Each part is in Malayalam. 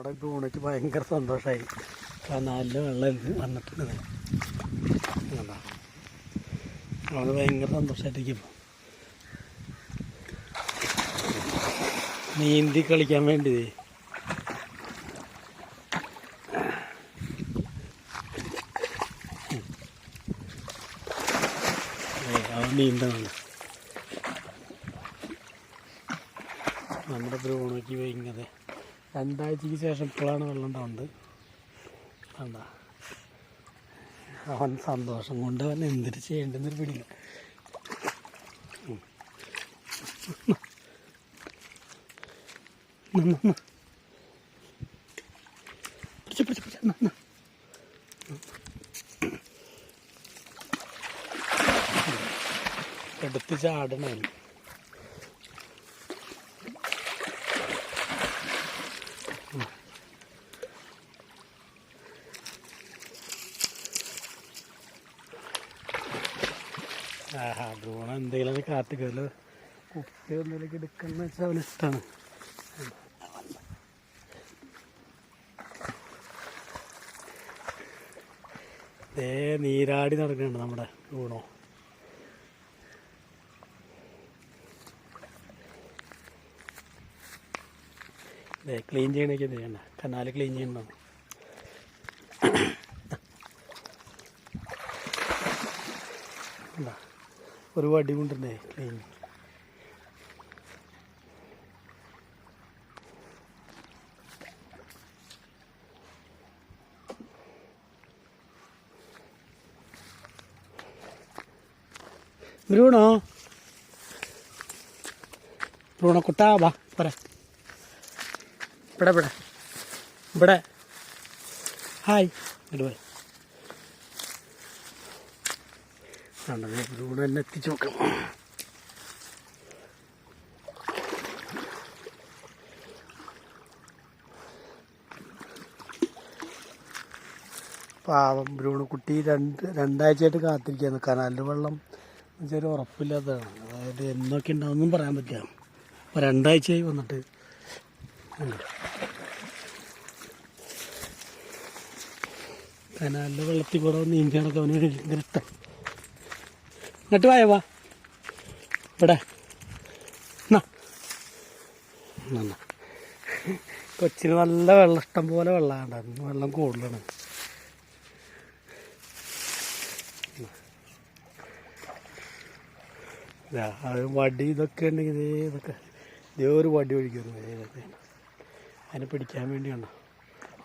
നമ്മുടെ ബ്രൂണയ്ക്ക് ഭയങ്കര സന്തോഷമായി നല്ല വെള്ളം വന്നിട്ടുണ്ട് കണ്ടോ? അവന് ഭയങ്കര സന്തോഷമായിട്ടിരിക്കും നീന്തി കളിക്കാൻ വേണ്ടി നീന്തമാണ് നമ്മുടെ ബ്രൂണയ്ക്ക് ഭയങ്കര രണ്ടാഴ്ചക്ക് ശേഷം ഇപ്പോഴാണ് വെള്ളം ഉണ്ടാവുന്നത് കണ്ട അവൻ സന്തോഷം കൊണ്ട് അവൻ എന്തിട്ട് ചെയ്യേണ്ടെന്നൊരു പിടിയില്ല. എടുത്ത് ചാടണേ ആഹാ ദ്രോണ എന്തെങ്കിലും കാത്തുകല്ലോ കുപ്പി ഒന്നിലേക്ക് എടുക്കുന്ന വെച്ചാൽ അവന് ഇഷ്ടമാണ് ദേ നീരാടി നടക്കുന്നുണ്ട് നമ്മുടെ ഊണോ. ക്ലീൻ ചെയ്യണൊക്കെ ചെയ്യണ്ട? കനാല് ക്ലീൻ ചെയ്യണം ഒരു വടി കൊണ്ടുതന്നെ ക്ലീൻ ബ്രൂണോ ബ്രൂണോ കുട്ടാ വാ പറ ഇവിടെ ഇവിടെ. ഇവിടെ. ഹായ്. ഇവിടെ കണ്ടത് ബ്രൂണോ എന്നെ എത്തിച്ചു നോക്കാം പാവം ബ്രൂണ് കുട്ടി രണ്ട് രണ്ടാഴ്ചയായിട്ട് കാത്തിരിക്കുകയാണ്. കനാലിന്റെ വെള്ളം ചെറിയ ഉറപ്പില്ലാത്തതാണ്. അതായത് എന്നൊക്കെ ഉണ്ടാവുമെന്നും പറയാൻ പറ്റില്ല. അപ്പോൾ രണ്ടാഴ്ചയായി വന്നിട്ട്. കനാലിലെ വെള്ളത്തിൽ കൂടെ നീന്തിയാണൊക്കെ അവന് ഭയങ്കര ഇഷ്ടം. എന്നിട്ട് വായ വാ. ഇവിടെ. കൊച്ചിന് നല്ല വെള്ളം ഇഷ്ടം പോലെ വെള്ളമാണ് വെള്ളം കൂടുതലാണ്. അത് വടി ഇതൊക്കെ ഉണ്ടെങ്കിൽ ഇതേ ഇതൊക്കെ. ഇതേ ഒരു വടി ഒഴിക്കുന്നു അതിനെ പിടിക്കാൻ വേണ്ടിയാണ്.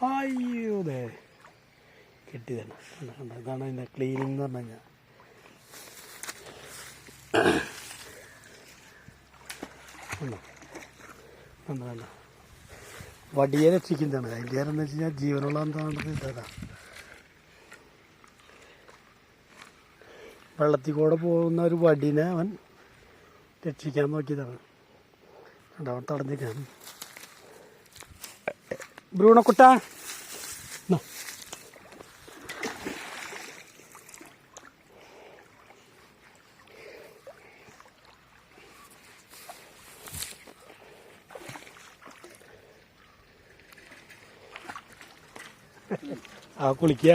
അയ്യോ ദേ. കണ്ട ഇതാണ് അതിന്റെ ക്ലീനിങ് എന്ന് പറഞ്ഞു കഴിഞ്ഞാൽ. വടിയെ രക്ഷിക്കുന്നതാണ് അതിന്റെ എന്ന് വെച്ച് കഴിഞ്ഞാൽ ജീവനുള്ള എന്താണെന്ന് ഇതാ. വെള്ളത്തിൽ കൂടെ പോകുന്ന ഒരു വടിനെ അവൻ രക്ഷിക്കാൻ നോക്കിയതാണ്. കണ്ടോ, അവൻ തടഞ്ഞിരിക്കാൻ ബ്രൂണക്കുട്ട. ആ കുളിക്കുക.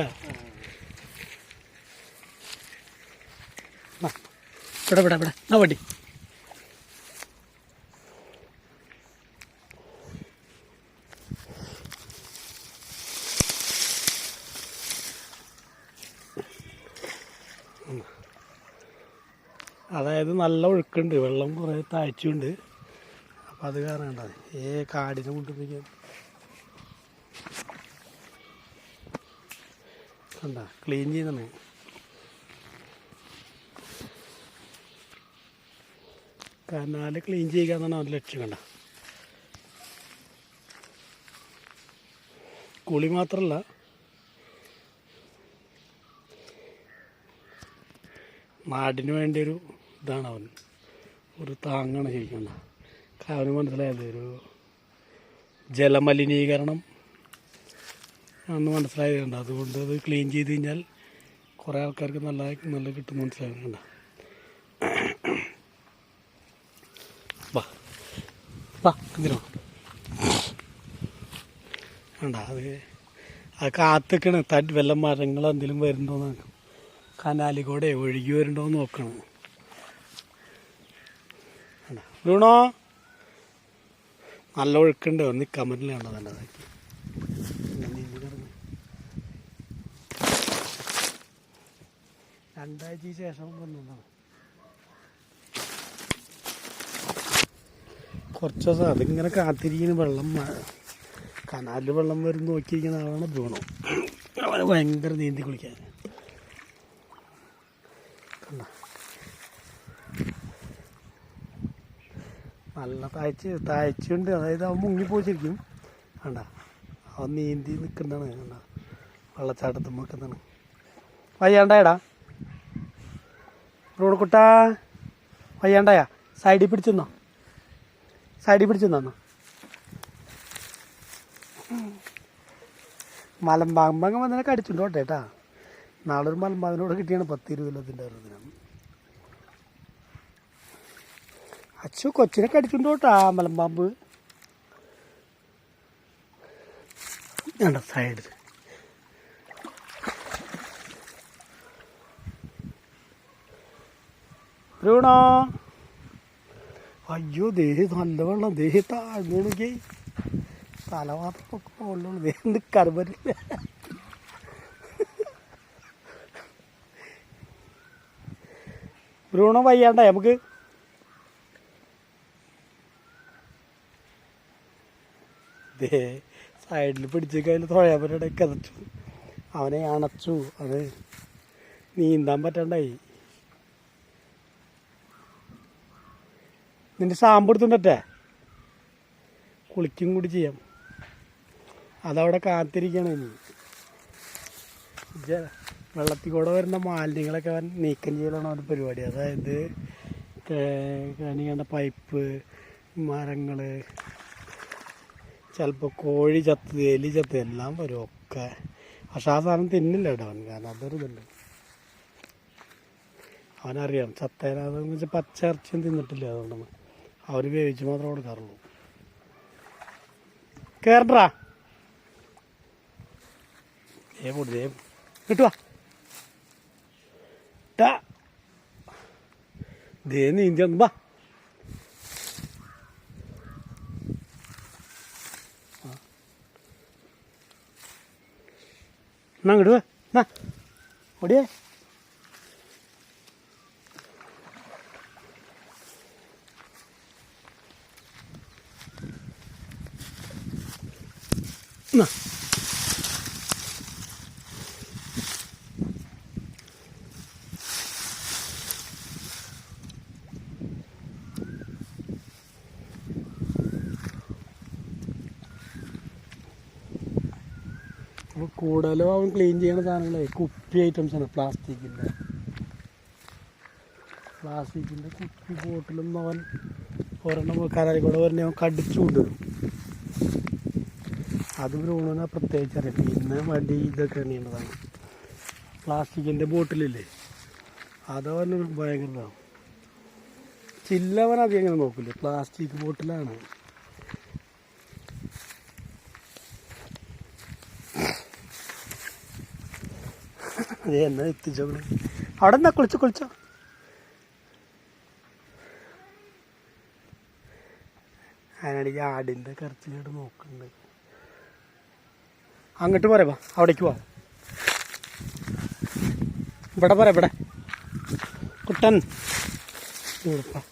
ഇവിടെ ഇവിടെ ഇവിടെ. ആ വണ്ടി. അതായത് നല്ല ഒഴുക്കുണ്ട്. വെള്ളം കുറേ താഴ്ചയുണ്ട്. അപ്പം അത് കാരണം ഏ കാടിനെ മുട്ടിപ്പിക്കാൻ. കണ്ട ക്ലീൻ ചെയ്യുന്നേ കനാല് ക്ലീൻ ചെയ്യുക എന്നാണ് അവന്റെ ലക്ഷ്യം കണ്ട. കുളി മാത്രമല്ല നാടിന് വേണ്ടി ഒരു ഇതാണ് അവൻ. ഒരു താങ്ങാണ് ശരിക്കും അവന് മനസ്സിലായത് ഒരു ജലമലിനീകരണം ആണെന്ന് മനസ്സിലായതുണ്ട് അതുകൊണ്ട് അത് ക്ലീൻ ചെയ്ത് കഴിഞ്ഞാൽ കുറേ ആൾക്കാർക്ക് നല്ല നല്ല കിട്ടും മനസ്സിലാകുന്നുണ്ട് വാ. വാ വേണ്ട അത് അത് കാത്തിക്കണ്. തട്ട് വല്ല മരങ്ങളോ എന്തെങ്കിലും വരുന്നുണ്ടോന്ന് കനാലി കൂടെ ഒഴുകി വരുന്നുണ്ടോന്ന് നോക്കണം. വേണ്ട. വീണോ? നല്ല ഒഴുക്കുണ്ട്. നിൽക്കാൻ പറ്റില്ല. കണ്ടോ തന്നെ അതാക്കി രണ്ടാഴ്ചയ്ക്ക് ശേഷം വന്നതാണ് കുറച്ച് ദിവസം അതിങ്ങനെ കാത്തിരിക്കുന്ന വെള്ളം കനാലിൽ വെള്ളം വരും നോക്കിയിരിക്കുന്ന ആളാണ് ബ്രൂണോ അവന് ഭയങ്കര നീന്തി കുളിക്കാൻ? നല്ല താഴ്ച താഴ്ചയുണ്ട്. അതായത് അവൻ മുങ്ങിപ്പോയിച്ചിരിക്കും വേണ്ട അവൻ നീന്തി നിൽക്കുന്നതാണ്. കണ്ട? വെള്ളച്ചാട്ടത്തിൽ നിൽക്കുന്നതാണ് വയ്യാണ്ടായടാ. ബ്രൂണക്കുട്ടാ വയ്യാണ്ടായ. സൈഡിൽ പിടിച്ചെന്നോ. സൈഡിൽ പിടിച്ചെന്നോ മലമ്പാമ്പങ്ങ വന്നതിനെ കടിച്ചുണ്ടോട്ടെ കേട്ടാ നാളെ ഒരു മലമ്പാമ്പിനോട് കിട്ടിയാണ് പത്ത് ഇരുപത് കൊല്ലത്തിന്റെ അറിവിനാണ് അച്ചു കൊച്ചിനെ കടിച്ചുണ്ടോട്ടാ മലമ്പാമ്പ്. വേണ്ട സൈഡിൽ ബ്രൂണോ അയ്യോ ദേഹി നല്ല വെള്ളം ദേഹി താഴ്ന്നോണെങ്കിൽ തലമാത്രമൊക്കെ മുകളിലുള്ള ദേഹം നിൽക്കാൻ പറ്റില്ല ബ്രൂണോ വയ്യാണ്ടേ നമുക്ക് ദേ സൈഡിൽ പിടിച്ച് അതിൽ തുഴയാൻ പറ്റടെ കതച്ചു അവനെ അണച്ചു അത് നീന്താൻ പറ്റണ്ടായി നിന്റെ സാമ്പ് എടുത്തുണ്ടേ കുളിക്കും കൂടി ചെയ്യാം. അതവിടെ കാത്തിരിക്കണം ഇനി. വെള്ളത്തിൽ കൂടെ വരുന്ന മാലിന്യങ്ങളൊക്കെ അവൻ നീക്കം ചെയ്യലാണ് അവന്റെ പരിപാടി. അതായത് കണികണ്ട പൈപ്പ് മരങ്ങൾ ചിലപ്പോൾ കോഴി ചത്ത് എലി ചത്ത് എല്ലാം വരും ഒക്കെ. പക്ഷെ ആ സാധനം തിന്നില്ല കേട്ടോ അവൻ. കാരണം അതൊരു ഇതുണ്ട്. അവനറിയാം ചത്തേരാതെന്ന് വെച്ചാൽ പച്ച തിന്നിട്ടില്ല അതുകൊണ്ടാണ് അവർ വേവിച്ച് മാത്രമേ കൊടുക്കാറുള്ളൂ. കേറണ്ടാ? ഏ പൊടി ദേ കിട്ടുവാ. ദേ. എന്നാ ഇങ്ങോട്ട് വാ. എന്നാ ഓടിയേ എന്നാ കൂടുതലും അവൻ ക്ലീൻ ചെയ്യുന്ന സാധനങ്ങളെ കുപ്പി ഐറ്റംസ് ആണ് പ്ലാസ്റ്റിക്കിന്റെ പ്ലാസ്റ്റിക്കിന്റെ കുപ്പി ബോട്ടിലും അവൻ ഒരെണ്ണം കനാലിൽ കൂടെ ഒരെണ്ണം അവൻ കടിച്ചു കൊണ്ടുവരും അത് ബ്രൂണിനെ പ്രത്യേകിച്ച് അറിയാം പിന്നെ വടി ഇതൊക്കെ എണ്ണേണ്ടതാണ് പ്ലാസ്റ്റിക്കിന്റെ ബോട്ടിലില്ലേ? അതവന് ഭയങ്കരതാണ്? ചില്ലവൻ അധികം അങ്ങനെ നോക്കില്ല പ്ലാസ്റ്റിക് ബോട്ടിലാണ്. അതെ എന്നാ എത്തിച്ചോ അവിടെ എന്താ കുളിച്ച കുളിച്ചോ. അതിനാണ് ഈ ആടിന്റെ കറച്ചിലോട്ട് നോക്കുന്നുണ്ട്. അങ്ങോട്ട് പോരെ അവിടേക്ക് പോവാം ഇവിടെ പോരെ ഇവിടെ. കുട്ടൻ. ഇവിടെ.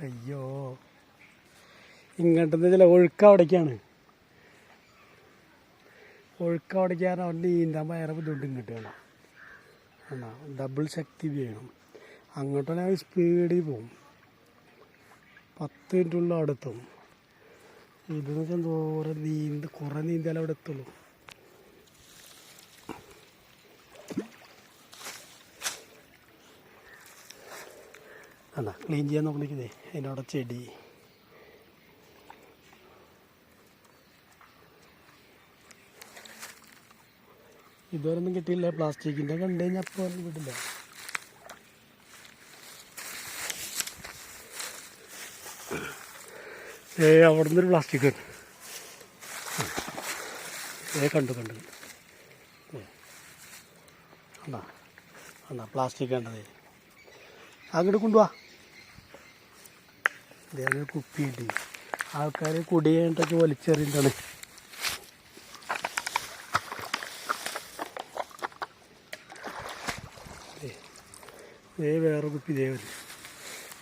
അയ്യോ. ഇങ്ങോട്ടെന്ന് ചില ഒഴുക്ക് അവിടേക്കാണ്. ഒഴുക്ക് അവിടേക്കാണ് അവിടെ നീന്താൻ ഭയങ്കര ബുദ്ധിമുട്ടും കിട്ടുകയാണ്. ആണോ? ഡബിൾ ശക്തി വേണം. അങ്ങോട്ടാണെങ്കിൽ സ്പീഡിൽ പോകും പത്ത് മിനിറ്റുള്ള അവിടെ എത്തും ഇതെന്ന് വെച്ചാൽ ദൂരെ നീന്ത് കുറേ നീന്തിയാലേ അവിടെ എത്തുള്ളൂ. അല്ല ക്ലീൻ ചെയ്യാൻ നോക്കണിക്കുന്നേ അതിന്റെ അവിടെ ചെടി. ഇതുവരെ ഒന്നും കിട്ടിയില്ല പ്ലാസ്റ്റിക്കിന്റെ കണ്ടു കഴിഞ്ഞാൽ അപ്പോൾ വിടില്ല ഏ അവിടെ നിന്നൊരു പ്ലാസ്റ്റിക് ഏ കണ്ടു? കണ്ടു? അന്നാ എന്നാ പ്ലാസ്റ്റിക് കണ്ടത് അങ്ങോട്ട് കൊണ്ടുപോവാ ഇതേ കുപ്പിയുണ്ട്. ആൾക്കാർ കുടിയായിട്ടൊക്കെ വലിച്ചെറിയുന്നതാണ്. ഏ വേറെ കുപ്പി ഇതേ വരും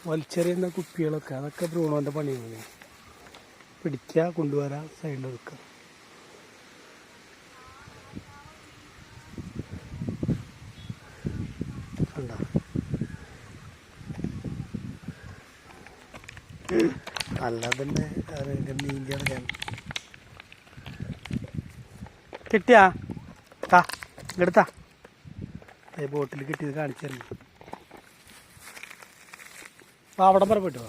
വലിച്ചെറിയുന്ന കുപ്പികളൊക്കെ അതൊക്കെ ബ്രൂണോന്റെ പണിയാണ്. പിടിക്കുക കൊണ്ടുവരാം സൈഡിൽ വെക്കുക കണ്ടോ? തന്നെ നീന്തി അടക്കാൻ കിട്ടിയാ? താ ഇങ്ങടുത്താ ഈ ബോട്ടിൽ കിട്ടിയത് കാണിച്ചു അപ്പോൾ അവിടെ വരെ പോയിട്ട്